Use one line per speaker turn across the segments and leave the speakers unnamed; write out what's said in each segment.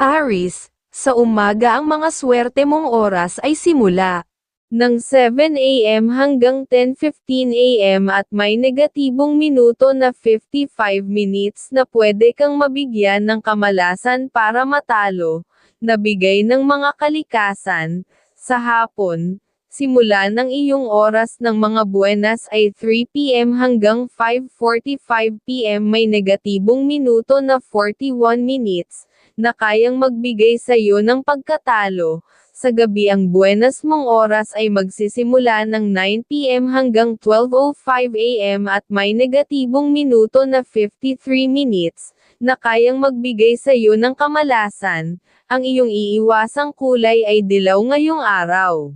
Aris, sa umaga ang mga swerte mong oras ay simula ng 7 a.m. hanggang 10.15 a.m. at may negatibong minuto na 55 minutes na pwede kang mabigyan ng kamalasan para matalo, nabigay ng mga kalikasan, sa hapon, simula ng iyong oras ng mga buenas ay 3 p.m. hanggang 5.45 p.m. may negatibong minuto na 41 minutes, na kayang magbigay sa iyo ng pagkatalo. Sa gabi ang buenas mong oras ay magsisimula ng 9pm hanggang 12.05 am at may negatibong minuto na 53 minutes, na kayang magbigay sa iyo ng kamalasan. Ang iyong iiwasang kulay ay dilaw ngayong araw.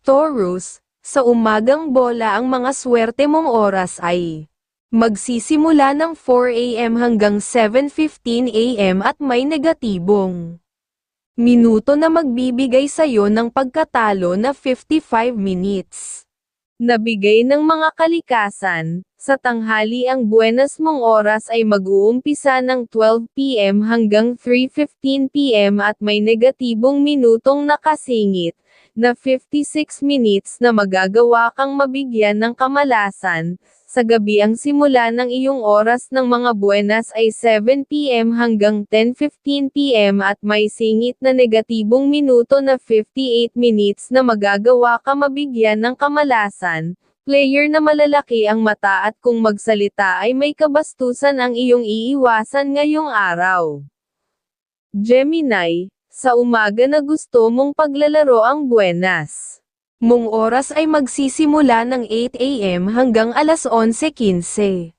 Taurus, sa umagang bola ang mga swerte mong oras ay magsisimula ng 4 a.m. hanggang 7.15 a.m. at may negatibong minuto na magbibigay sa iyo ng pagkatalo na 55 minutes. Nabigay ng mga kalikasan, sa tanghali ang buenas mong oras ay mag-uumpisa ng 12pm hanggang 3.15pm at may negatibong minutong nakasingit, na 56 minutes na magagawa kang mabigyan ng kamalasan, sa gabi ang simula ng iyong oras ng mga buenas ay 7pm hanggang 10.15pm at may singit na negatibong minuto na 58 minutes na magagawa ka mabigyan ng kamalasan, player na malalaki ang mata at kung magsalita ay may kabastusan ang iyong iiwasan ngayong araw. Gemini, sa umaga na gusto mong paglalaro ang buenas. Mong oras ay magsisimula ng 8 a.m. hanggang alas 11.15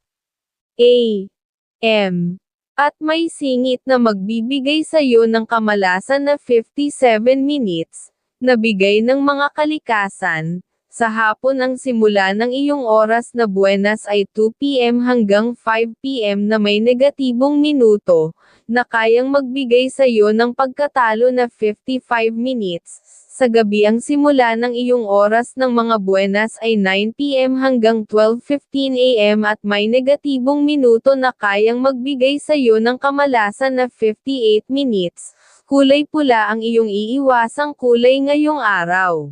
a.m. At may singit na magbibigay sa iyo ng kamalasan na 57 minutes, na bigay ng mga kalikasan, sa hapon ang simula ng iyong oras na buenas ay 2pm hanggang 5pm na may negatibong minuto, na kayang magbigay sa iyo ng pagkatalo na 55 minutes. Sa gabi ang simula ng iyong oras ng mga buenas ay 9pm hanggang 12.15 am at may negatibong minuto na kayang magbigay sa iyo ng kamalasan na 58 minutes. Kulay pula ang iyong iiwasang kulay ngayong araw.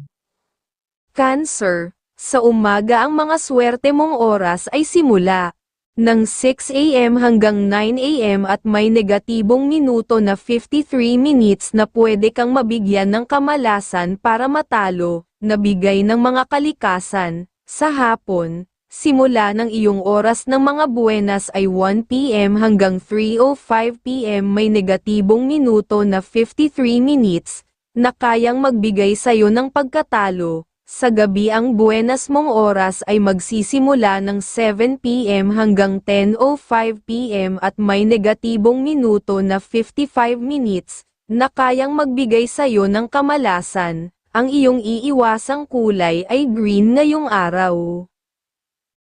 Cancer, sa umaga ang mga swerte mong oras ay simula ng 6 a.m. hanggang 9 a.m. at may negatibong minuto na 53 minutes na pwede kang mabigyan ng kamalasan para matalo, nabigay ng mga kalikasan, sa hapon, simula ng iyong oras ng mga buenas ay 1 p.m. hanggang 3.05 p.m. may negatibong minuto na 53 minutes, na kayang magbigay sa iyo ng pagkatalo, sa gabi ang buenas mong oras ay magsisimula ng 7pm hanggang 10.05pm at may negatibong minuto na 55 minutes, na kayang magbigay sa iyo ng kamalasan. Ang iyong iiwasang kulay ay green ngayong araw.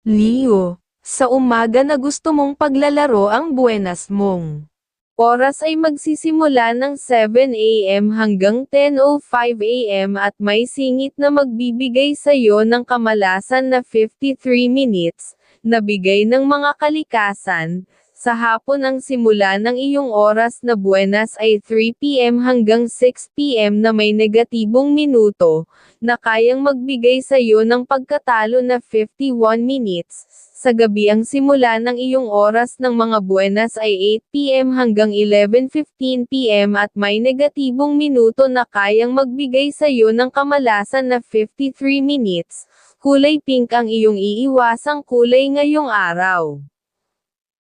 Leo, sa umaga na gusto mong paglalaro ang buenas mong. Oras ay magsisimula ng 7 a.m. hanggang 10.05 a.m. at may singit na magbibigay sa iyo ng kamalasan na 53 minutes, na bigay ng mga kalikasan. Sa hapon ang simula ng iyong oras na buenas ay 3 p.m. hanggang 6 p.m. na may negatibong minuto, na kayang magbigay sa iyo ng pagkatalo na 51 minutes, sa gabi ang simula ng iyong oras ng mga buenas ay 8pm hanggang 11.15pm at may negatibong minuto na kayang magbigay sa iyo ng kamalasan na 53 minutes. Kulay pink ang iyong iiwasang kulay ngayong araw.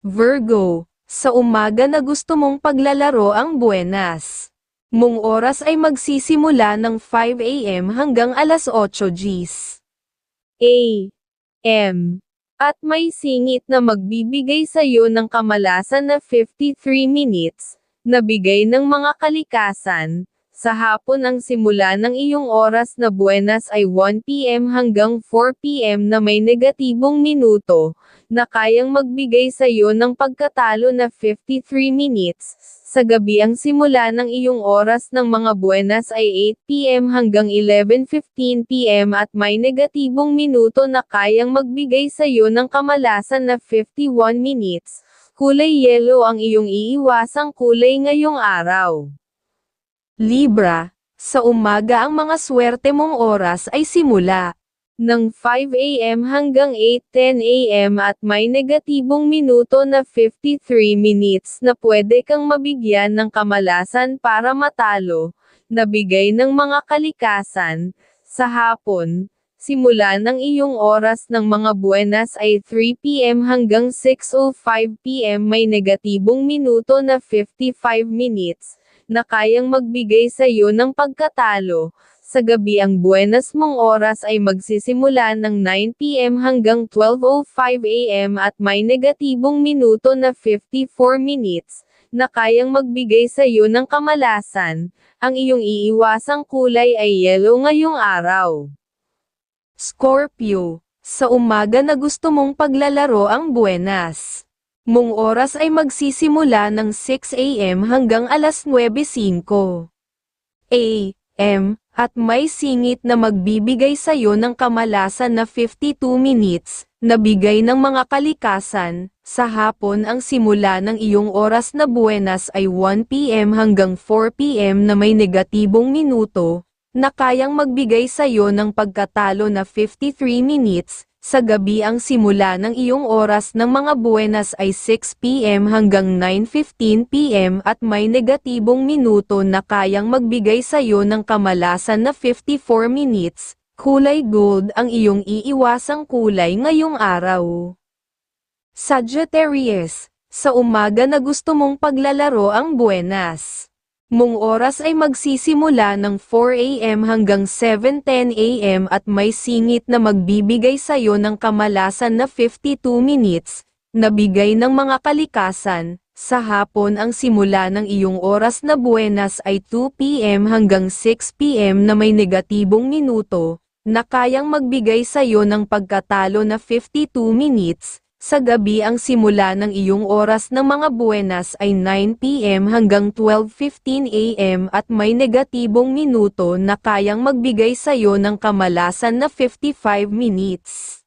Virgo, sa umaga na gusto mong paglalaro ang buenas. Mong oras ay magsisimula ng 5 a.m. hanggang alas 8 Gs. A. M. At may singit na magbibigay sa iyo ng kamalasan na 53 minutes, na bigay ng mga kalikasan. Sa hapon ang simula ng iyong oras na buenas ay 1pm hanggang 4pm na may negatibong minuto, na kayang magbigay sa iyo ng pagkatalo na 53 minutes. Sa gabi ang simula ng iyong oras ng mga buenas ay 8pm hanggang 11.15pm at may negatibong minuto na kayang magbigay sa iyo ng kamalasan na 51 minutes. kulay yellow ang iyong iiwasang kulay ngayong araw.
Libra, sa umaga ang mga swerte mong oras ay simula
ng 5 a.m. hanggang 8.10 a.m. at may negatibong minuto na 53 minutes na pwede kang mabigyan ng kamalasan para matalo, nabigay ng mga kalikasan, sa hapon, simula ng iyong oras ng mga buenas ay 3 p.m. hanggang 6.05 p.m. may negatibong minuto na 55 minutes, na kayang magbigay sa iyo ng pagkatalo, sa gabi ang buenas mong oras ay magsisimula ng 9pm hanggang 12.05 am at may negatibong minuto na 54 minutes, na kayang magbigay sa iyo ng kamalasan. Ang iyong iiwasang kulay ay yellow ngayong araw.
Scorpio, sa umaga na gusto mong paglalaro ang buenas. Mong oras ay magsisimula ng 6 a.m. hanggang alas 9.05 a.m. at may singit na magbibigay sa iyo ng kamalasan na 52 minutes, na bigay ng mga kalikasan, sa hapon ang simula ng iyong oras na buenas ay 1pm hanggang 4pm na may negatibong minuto, na kayang magbigay sa iyo ng pagkatalo na 53 minutes, sa gabi ang simula ng iyong oras ng mga buenas ay 6pm hanggang 9.15pm at may negatibong minuto na kayang magbigay sa iyo ng kamalasan na 54 minutes, kulay gold ang iyong iiwasang kulay ngayong araw. Sagittarius, sa umaga na gusto mong paglalaro ang buenas. Mong oras ay magsisimula ng 4am hanggang 7.10 am at may singit na magbibigay sa iyo ng kamalasan na 52 minutes, na bigay ng mga kalikasan, sa hapon ang simula ng iyong oras na buenas ay 2pm hanggang 6pm na may negatibong minuto, na kayang magbigay sa iyo ng pagkatalo na 52 minutes, sa gabi ang simula ng iyong oras ng mga buenas ay 9pm hanggang 12.15 am at may negatibong minuto na kayang magbigay sa iyo ng kamalasan na 55 minutes.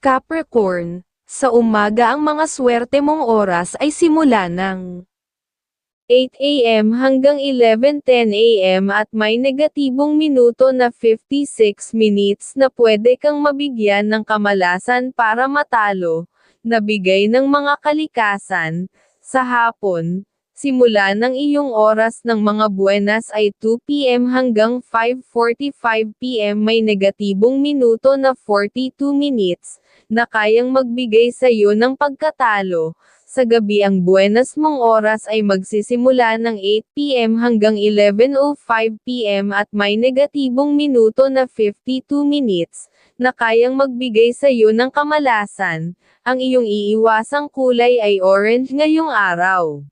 Capricorn, sa umaga ang mga swerte mong oras ay simula ng
8 a.m. hanggang 11.10 a.m. at may negatibong minuto na 56 minutes na pwede kang mabigyan ng kamalasan para matalo, nabigay ng mga kalikasan, sa hapon, simula ng iyong oras ng mga buenas ay 2pm hanggang 5.45 pm may negatibong minuto na 42 minutes, na kayang magbigay sa iyo ng pagkatalo, sa gabi ang buenas mong oras ay magsisimula ng 8pm hanggang 11.05pm at may negatibong minuto na 52 minutes, na kayang magbigay sa iyo ng kamalasan. Ang iyong iiwasang kulay ay orange ngayong araw.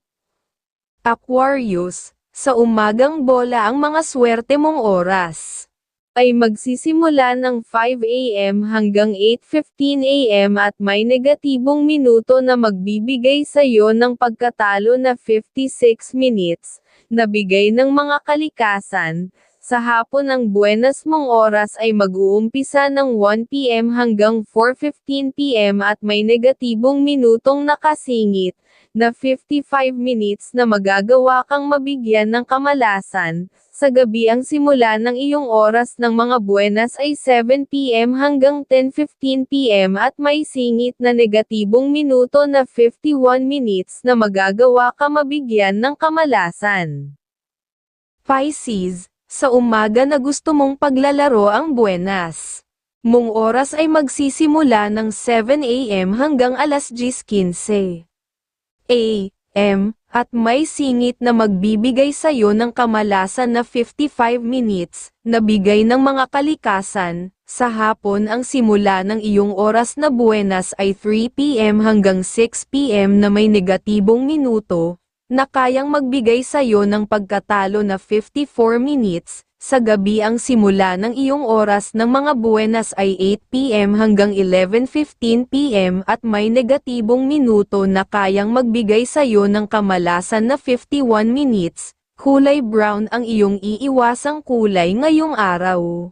Aquarius, sa umagang bola ang mga swerte mong oras.
Ay magsisimula ng 5 a.m. hanggang 8.15 a.m. at may negatibong minuto na magbibigay sa iyo ng pagkatalo na 56 minutes, na bigay ng mga kalikasan. Sa hapon ang buenas mong oras ay mag-uumpisa ng 1 p.m. hanggang 4.15 p.m. at may negatibong minutong nakasingit, na 55 minutes na magagawa kang mabigyan ng kamalasan. Sa gabi ang simula ng iyong oras ng mga buenas ay 7pm hanggang 10.15pm at may singit na negatibong minuto na 51 minutes na magagawa ka mabigyan ng kamalasan.
Pisces, sa umaga na gusto mong paglalaro ang buenas. Mong oras ay magsisimula ng 7am hanggang alas 10.15 a.m. at may singit na magbibigay sa iyo ng kamalasan na 55 minutes, na bigay ng mga kalikasan, sa hapon ang simula ng iyong oras na buenas ay 3pm hanggang 6pm na may negatibong minuto, na kayang magbigay sa iyo ng pagkatalo na 54 minutes, sa gabi ang simula ng iyong oras ng mga buenas ay 8pm hanggang 11.15pm at may negatibong minuto na kayang magbigay sa iyo ng kamalasan na 51 minutes, kulay brown ang iyong iiwasang kulay ngayong araw.